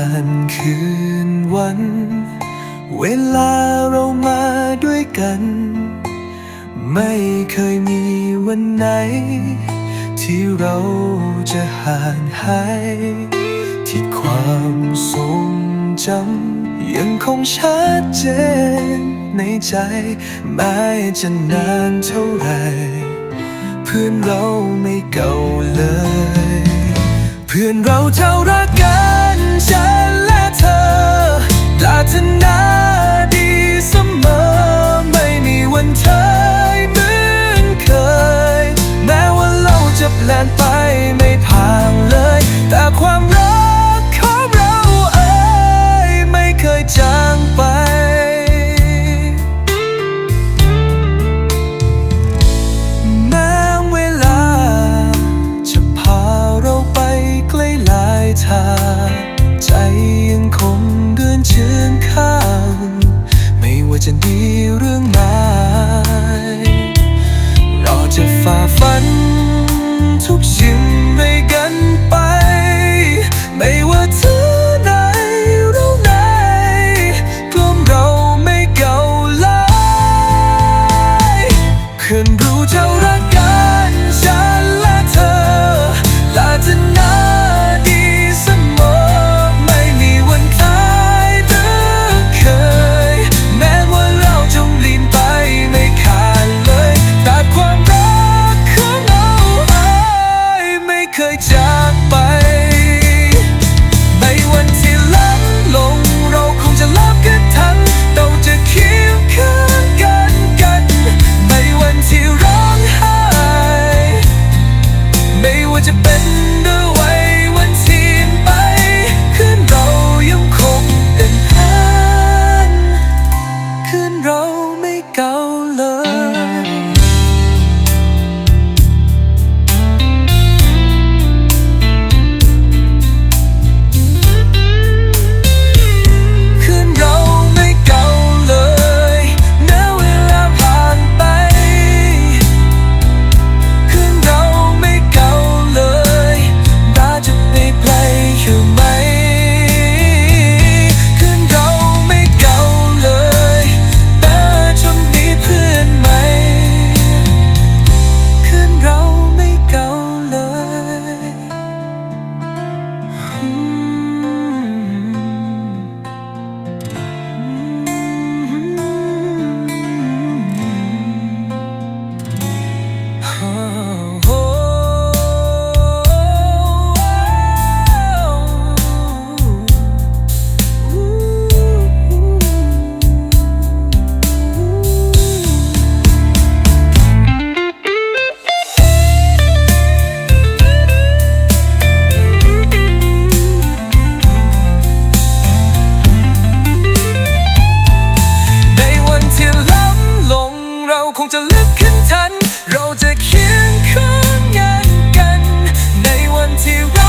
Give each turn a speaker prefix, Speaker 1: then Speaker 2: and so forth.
Speaker 1: านคืนวัน เวลาเรามาด้วยกัน ไม่เคยมีวันไหน ที่เราจะห่างหายที่ความทรงจำยังคงชัดเจนในใจแม้จะนานเท่าไหรเพื่อนเราไม่เก่าเลย เพื่อนเราเท่ารักายทาใจยังคงเดินเชือนข้าง ไม่ว่าจะดีเรื่องไหนเราจ ขึ้นทัน เราจะเคียงข้างกัน ในวันที่